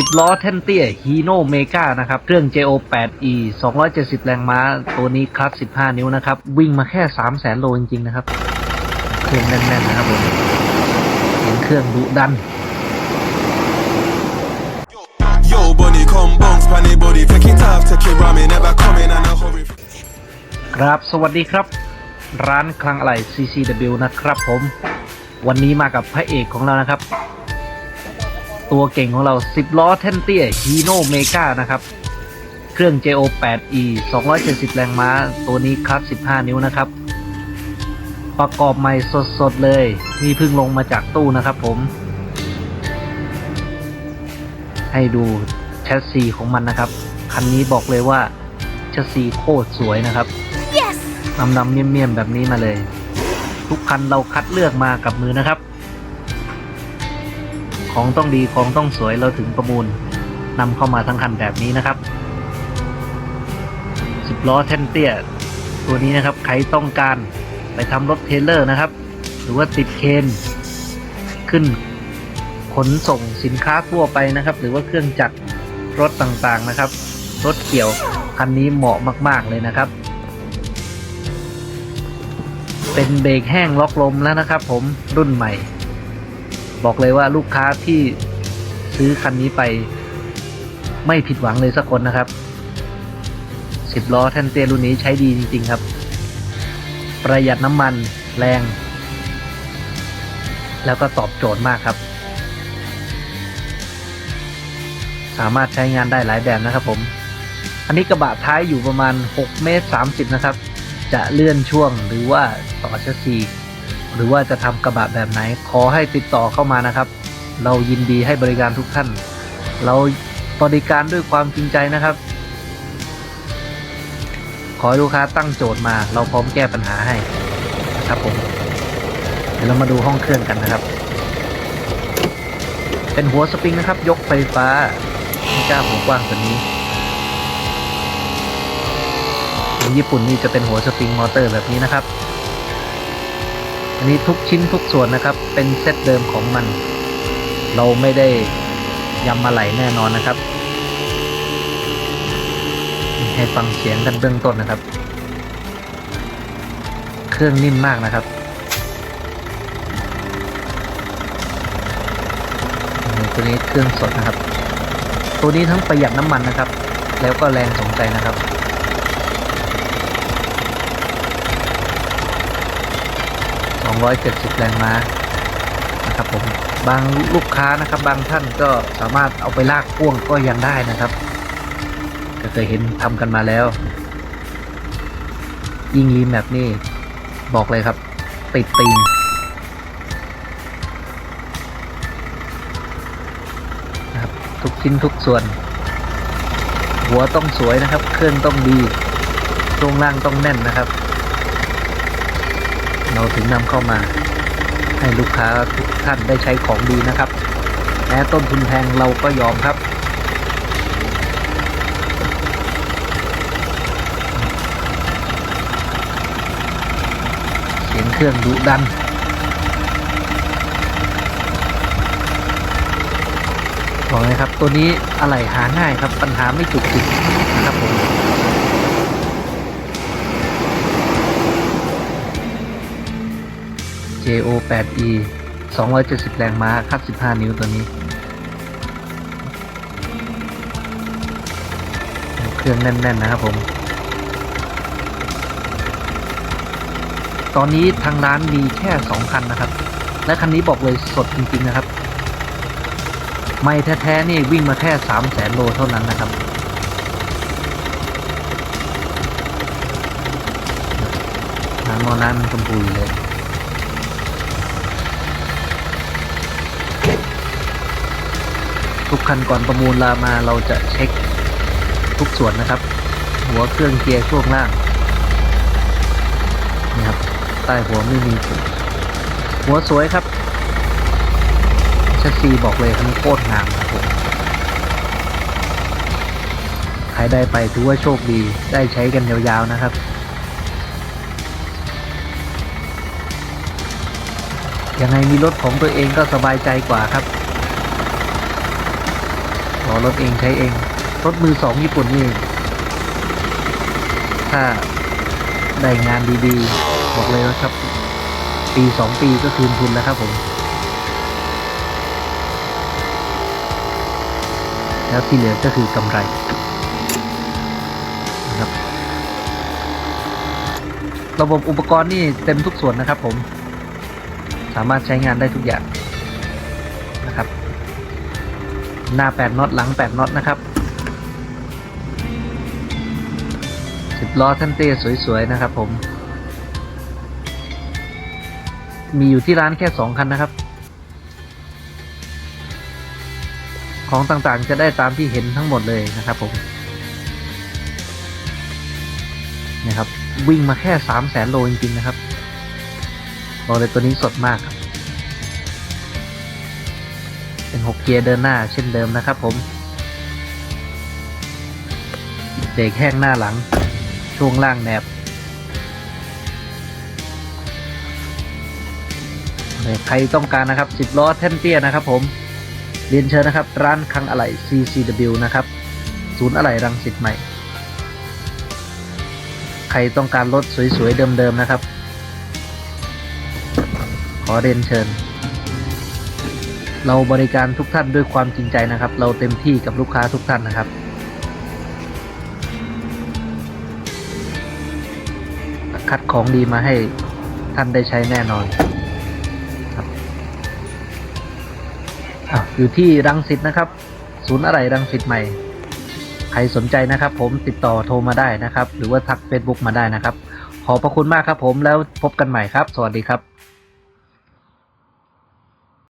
10 ล้อแท่นเตี้ยฮีโนเมกานะครับ เครื่อง JO 8E 270 แรงม้า ตัวนี้คลัตช์15 นิ้วนะครับ วิ่งมาแค่ 3 0 0แสนโลจริง ๆ นะครับ เครื่องแน่น ๆ นะครับผมเสียงเครื่องดุดัน Yo, bunny, come bounce, panny body, take it off, take it ramen, never coming and a hurry. ครับ สวัสดีครับ ร้านคลังอะไหล่ CCW นะครับผม วันนี้มากับพระเอกของเรานะครับ ตัวเก่งของเรา 10 ล้อแท่นเตี้ยฮีโนเมกานะครับ เครื่อง JO 8E 270 แรงม้า ตัวนี้คลัตช์15 นิ้วนะครับ ประกอบใหม่สดๆเลย นี่เพิ่งลงมาจากตู้นะครับผม ให้ดูแชสซีของมันนะครับ คันนี้บอกเลยว่าแชสซีโคตรสวยนะครับนำนำๆเมี่ยมเมี่ยมๆแบบนี้มาเลย ทุกคันเราคัดเลือกมากับมือนะครับ ของต้องดีของต้องสวยเราถึงประมูลนำเข้ามาทั้งคันแบบนี้นะครับสิบล้อแท่นเตี้ย ตัวนี้นะครับใครต้องการไปทำรถเทรลเลอร์นะครับ หรือว่าติดเคนขึ้นขนส่งสินค้าทั่วไปนะครับ หรือว่าเครื่องจักรรถต่างๆนะครับ รถเกี่ยวคันนี้เหมาะมาก ๆ เลยนะครับ เป็นเบรกแห้งล็อกลมแล้วนะครับ ผมรุ่นใหม่ บอกเลยว่าลูกค้าที่ซื้อคันนี้ไป ไม่ผิดหวังเลยสักคนนะครับสิบล้อแทนเตียรุ่นนี้ใช้ดีจริง ๆ ครับ ประหยัดน้ำมันแรง แล้วก็ตอบโจทย์มากครับ สามารถใช้งานได้หลายแบบนะครับผม อันนี้กระบะท้ายอยู่ประมาณ 6 เมตร 30 นะครับ จะเลื่อนช่วงหรือว่าต่อชัสซี หรือว่าจะทำกระบะแบบไหน ขอให้ติดต่อเข้ามานะครับ เรายินดีให้บริการทุกท่าน เราบริการด้วยความจริงใจนะครับ ขอให้ลูกค้าตั้งโจทย์มา เราพร้อมแก้ปัญหาให้นะครับผมเดี๋ยวเรามาดูห้องเครื่องกันนะครับ เป็นหัวสปริงนะครับ ยกไฟฟ้าไม่กล้าหัวกว้างกว่านี้ของญี่ปุ่นนี่จะเป็นหัวสปริงมอเตอร์แบบนี้นะครับ อันนี้ทุกชิ้นทุกส่วนนะครับ เป็นเซตเดิมของมัน เราไม่ได้ยำมาไหลแน่นอนนะครับ ให้ฟังเสียงกันเบื้องต้นนะครับ เครื่องนิ่มมากนะครับตัวนี้เครื่องสดนะครับ ตัวนี้ทั้งประหยัดน้ำมันนะครับ แล้วก็แรงสมใจนะครับ 270 แรงม้านะครับผมบางลูกค้านะครับ บางท่านก็สามารถเอาไปลากพ่วงก็ยังได้นะครับก็เคยเห็นทำกันมาแล้ว ยิงรีแมปนี่บอกเลยครับ ติดตีนนะครับทุกชิ้นทุกส่วน หัวต้องสวยนะครับ เครื่องต้องดีช่วงล่างต้องแน่นนะครับ เราถึงนำเข้ามา ให้ลูกค้าทุกท่านได้ใช้ของดีนะครับแม้ต้นทุนแพงเราก็ยอมครับ เสียงเครื่องดุดันบอกเลยครับ ตัวนี้อะไรหาง่ายครับ ปัญหาไม่จุกจิกนะครับผม JO 8E 270 แรงม้าคัด15 นิ้วตัวนี้ เครื่องแน่น ๆ นะครับผม ตอนนี้ทางร้านมีแค่ 2 คันนะครับ และคันนี้บอกเลยสดจริง ๆ นะครับ ไม่แท้ ๆ นี่วิ่งมาแค่ 3 0 0แสนโลเท่านั้นนะครับน้ำมอน้ำมันชมพูเลย ทุกคันก่อนประมูลลามาเราจะเช็คทุกส่วนนะครับ หัวเครื่องเกียร์ช่วงล่างนี่ครับใต้หัวไม่มีฝุ่นหัวสวยครับชัสซีบอกเลยคันโคตรงามครับผมใครได้ไปถือว่าโชคดีได้ใช้กันยาวๆนะครับยังไงมีรถของตัวเองก็สบายใจกว่าครับ อรถเองใช้เอง รถมือสองญี่ปุ่นนี่ถ้าได้งานดีๆ บอกเลยนะครับ ปีสองปีก็คืนทุนแล้วครับผม แล้วที่เหลือก็คือกำไรนะครับ ระบบอุปกรณ์นี่เต็มทุกส่วนนะครับผม สามารถใช้งานได้ทุกอย่างนะครับ หน้า 8น็อตหลัง 8น็อตนะครับ10ล้อท่านเต้สวย ๆ นะครับผม มีอยู่ที่ร้านแค่ 2 คันนะครับ ของต่างๆจะได้ตามที่เห็นทั้งหมดเลยนะครับผมนะครับวิ่งมาแค่ 3 0 0แสนโลจริง ๆ นะครับบอกเลยตัวนี้สดมากครับ เป็น6เกียร์เดินหน้าเช่นเดิมนะครับผมเบรกแห้งหน้าหลัง ช่วงล่างแนบใครต้องการนะครับ10ล้อแท่นเตี้ยนะครับผม เรียนเชิญนะครับ ร้านคังอะไหล่ CCW นะครับ ศูนย์อะไหล่รังสิตใหม่ ใครต้องการรถสวยๆ เดิมๆนะครับ ขอเรียนเชิญ เราบริการทุกท่านด้วยความจริงใจนะครับ เราเต็มที่กับลูกค้าทุกท่านนะครับ คัดของดีมาให้ท่านได้ใช้แน่นอนครับออยู่ที่รังสิตนะครับ ศูนย์อะไรรังสิตใหม่ ใครสนใจนะครับ ผมติดต่อโทรมาได้นะครับ หรือว่าทัก Facebook มาได้นะครับ ขอบพระคุณมากครับผมแล้วพบกันใหม่ครับ สวัสดีครับ